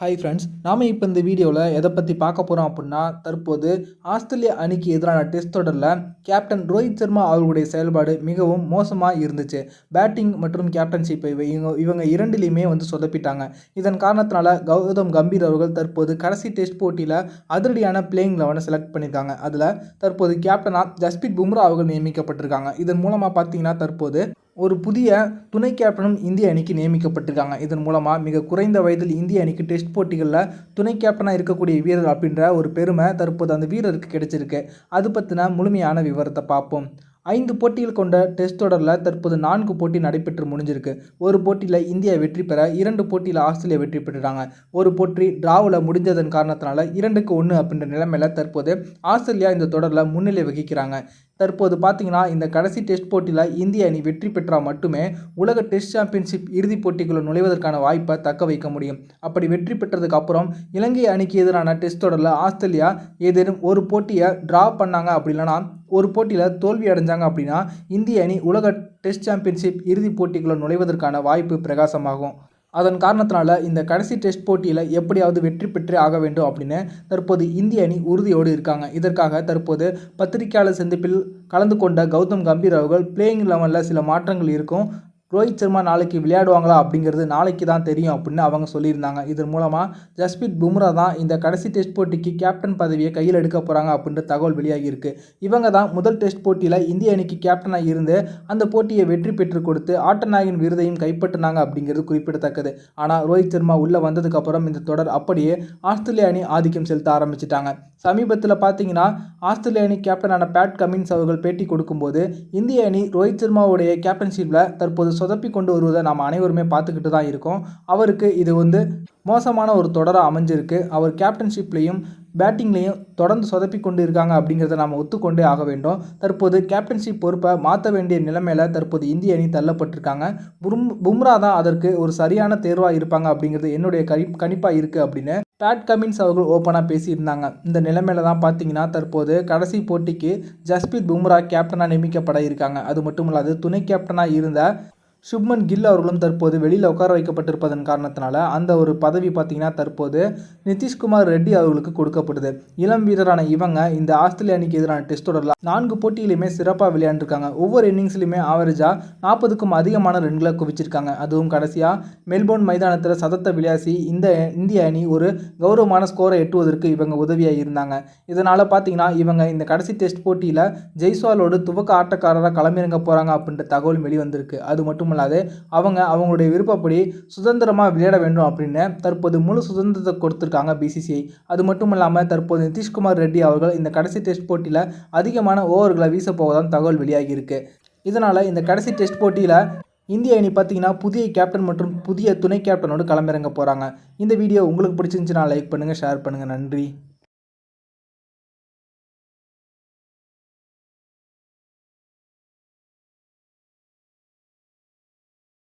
Hi friends நாம் இப்போ இந்த வீடியோவில் எதை பற்றி பார்க்க போகிறோம் அப்படின்னா தற்போது ஆஸ்திரேலியா அணிக்கு எதிரான டெஸ்ட் தொடரில் கேப்டன் ரோஹித் சர்மா அவர்களுடைய செயல்பாடு மிகவும் மோசமாக இருந்துச்சு. பேட்டிங் மற்றும் கேப்டன்ஷிப் இவங்க இவங்க இரண்டிலையுமே வந்து சொதப்பிட்டாங்க. இதன் காரணத்தினால கௌதம் கம்பீர் அவர்கள் தற்போது கடைசி டெஸ்ட் போட்டியில் அதிரடியான பிளேயிங் லெவனை செலக்ட் பண்ணியிருக்காங்க அதில் தற்போது கேப்டனாக ஜஸ்பித் பும்ரா அவர்கள் நியமிக்கப்பட்டிருக்காங்க. இதன் மூலமாக பார்த்தீங்கன்னா தற்போது ஒரு புதிய துணை கேப்டனும் இந்திய அணிக்கு நியமிக்கப்பட்டிருக்காங்க. இதன் மூலமாக மிக குறைந்த வயதில் இந்திய அணிக்கு டெஸ்ட் போட்டிகளில் துணை கேப்டனாக இருக்கக்கூடிய வீரர் அப்படின்ற ஒரு பெருமை தற்போது அந்த வீரருக்கு கிடைச்சிருக்கு. அது பற்றின முழுமையான விவரத்தை பார்ப்போம். ஐந்து போட்டிகள் கொண்ட டெஸ்ட் தொடரில் தற்போது நான்கு போட்டி நடைபெற்று முடிஞ்சிருக்கு. ஒரு போட்டியில் இந்தியா வெற்றி பெற இரண்டு போட்டியில் ஆஸ்திரேலியா வெற்றி பெற்றுட்டாங்க ஒரு போட்டி டிராவில் முடிஞ்சதன் காரணத்தினால இரண்டுக்கு ஒன்று அப்படின்ற நிலைமையில் தற்போது ஆஸ்திரேலியா இந்த தொடரில் முன்னிலை வகிக்கிறாங்க. தற்போது பார்த்தீங்கன்னா இந்த கடைசி டெஸ்ட் போட்டியில் இந்திய அணி வெற்றி பெற்றால் மட்டுமே உலக டெஸ்ட் சாம்பியன்ஷிப் இறுதிப் போட்டிக்குள்ளே நுழைவதற்கான வாய்ப்பை தக்க வைக்க முடியும். அப்படி வெற்றி பெற்றதுக்கு அப்புறம் இலங்கை அணிக்கு எதிரான டெஸ்ட் தொடரில் ஆஸ்திரேலியா ஏதேனும் ஒரு போட்டியை ட்ரா பண்ணாங்க அப்படி இல்லைனா ஒரு போட்டியில் தோல்வி அடைஞ்சாங்க அப்படின்னா இந்திய அணி உலக டெஸ்ட் சாம்பியன்ஷிப் இறுதிப் போட்டிக்குள்ளே நுழைவதற்கான வாய்ப்பு பிரகாசமாகும். அதன் காரணத்தினால இந்த கடைசி டெஸ்ட் போட்டியில் எப்படியாவது வெற்றி பெற்றே ஆக வேண்டும் அப்படின்னு தற்போது இந்திய அணி உறுதியோடு இருக்காங்க. இதற்காக தற்போது பத்திரிகையாளர் சந்திப்பில் கலந்து கொண்ட கௌதம் கம்பீர் அவர்கள் பிளேயிங் லெவனில் சில மாற்றங்கள் இருக்கும். ரோஹித் சர்மா நாளைக்கு விளையாடுவாங்களா அப்படிங்கிறது நாளைக்கு தான் தெரியும் அப்படின்னு அவங்க சொல்லியிருந்தாங்க. இதன் மூலமாக ஜஸ்பித் பும்ரா தான் இந்த கடைசி டெஸ்ட் போட்டிக்கு கேப்டன் பதவியை கையில் எடுக்க போகிறாங்க அப்படின்ற தகவல் வெளியாகியிருக்கு. இவங்க தான் முதல் டெஸ்ட் போட்டியில் இந்திய அணிக்கு கேப்டனாக இருந்து அந்த போட்டியை வெற்றி பெற்று கொடுத்து ஆட்டநாயகன் விருதையும் கைப்பற்றினாங்க அப்படிங்கிறது குறிப்பிடத்தக்கது. ஆனால் ரோஹித் சர்மா உள்ளே வந்ததுக்கப்புறம் இந்த தொடர் அப்படியே ஆஸ்திரேலிய அணி ஆதிக்கம் செலுத்த ஆரம்பிச்சிட்டாங்க. சமீபத்தில் பார்த்தீங்கன்னா ஆஸ்திரேலிய அணி கேப்டனான பேட் கமின்ஸ் அவர்கள் பேட்டி கொடுக்கும்போது இந்திய அணி ரோஹித் சர்மாவுடைய கேப்டன்ஷிப்பில் தற்போது சொதப்பி கொண்டு வருவதை நாம் அனைவருமே பார்த்துக்கிட்டு தான் இருக்கோம். அவருக்கு இது வந்து மோசமான ஒரு தொடராக அமைஞ்சிருக்கு. அவர் கேப்டன்ஷிப்லேயும் பேட்டிங்லேயும் தொடர்ந்து சொதப்பி கொண்டு இருக்காங்க அப்படிங்கிறத நாம் ஒத்துக்கொண்டே ஆக வேண்டும். தற்போது கேப்டன்ஷிப் பொறுப்பை மாற்ற வேண்டிய நிலைமையில் தற்போது இந்திய அணி தள்ளப்பட்டிருக்காங்க. பும் பும்ரா தான் அதற்கு ஒரு சரியான தேர்வாக இருப்பாங்க அப்படிங்கிறது என்னுடைய கணி கணிப்பாக இருக்குது அப்படின்னு பேட் கமின்ஸ் அவர்கள் ஓப்பனாக பேசியிருந்தாங்க. இந்த நிலைமையில தான் பார்த்தீங்கன்னா தற்போது கடைசி போட்டிக்கு ஜஸ்பீத் பும்ரா கேப்டனாக நியமிக்கப்பட இருக்காங்க. அது மட்டும் இல்லாது துணை கேப்டனாக இருந்த சுப்மன் கில் அவர்களும் தற்போது வெளியில் உட்கார வைக்கப்பட்டிருப்பதன் காரணத்தினால அந்த ஒரு பதவி பார்த்திங்கன்னா தற்போது நிதிஷ்குமார் ரெட்டி அவர்களுக்கு கொடுக்கப்படுது. இளம் வீரரான இவங்க இந்த ஆஸ்திரேலிய அணிக்கு எதிரான டெஸ்ட் தொடரில் நான்கு போட்டியிலுமே சிறப்பாக விளையாண்டுருக்காங்க. ஒவ்வொரு இன்னிங்ஸ்லையுமே ஆவரேஜாக நாற்பதுக்கும் அதிகமான ரன்களை குவிச்சிருக்காங்க. அதுவும் கடைசியாக மெல்போர்ன் மைதானத்தில் சதத்தை விளையாசி இந்த இந்திய அணி ஒரு கௌரவமான ஸ்கோரை எட்டுவதற்கு இவங்க உதவியாக இருந்தாங்க. இதனால் பார்த்தீங்கன்னா இவங்க இந்த கடைசி டெஸ்ட் போட்டியில் ஜெய்ஸ்வாலோடு துவக்க ஆட்டக்காரராக களமிறங்க போகிறாங்க அப்படின்ற தகவல் வெளிவந்திருக்கு. அது மட்டும் மட்டுமல்லாது அவங்க அவங்களுடைய விருப்பப்படி சுதந்திரமாக விளையாட வேண்டும் அப்படின்னு தற்போது முழு சுதந்திரத்தை கொடுத்துருக்காங்க பிசிசிஐ அது மட்டும் இல்லாமல் தற்போது நிதிஷ்குமார் ரெட்டி அவர்கள் இந்த கடைசி டெஸ்ட் போட்டியில் அதிகமான ஓவர்களை வீச போவதான் தகவல் வெளியாகி இருக்கு இதனால் இந்த கடைசி டெஸ்ட் போட்டியில் இந்திய அணி பார்த்தீங்கன்னா புதிய கேப்டன் மற்றும் புதிய துணை கேப்டனோடு களமிறங்க போகிறாங்க இந்த வீடியோ உங்களுக்கு பிடிச்சிருந்துச்சுன்னா லைக் பண்ணுங்கள் ஷேர் பண்ணுங்கள் நன்றி.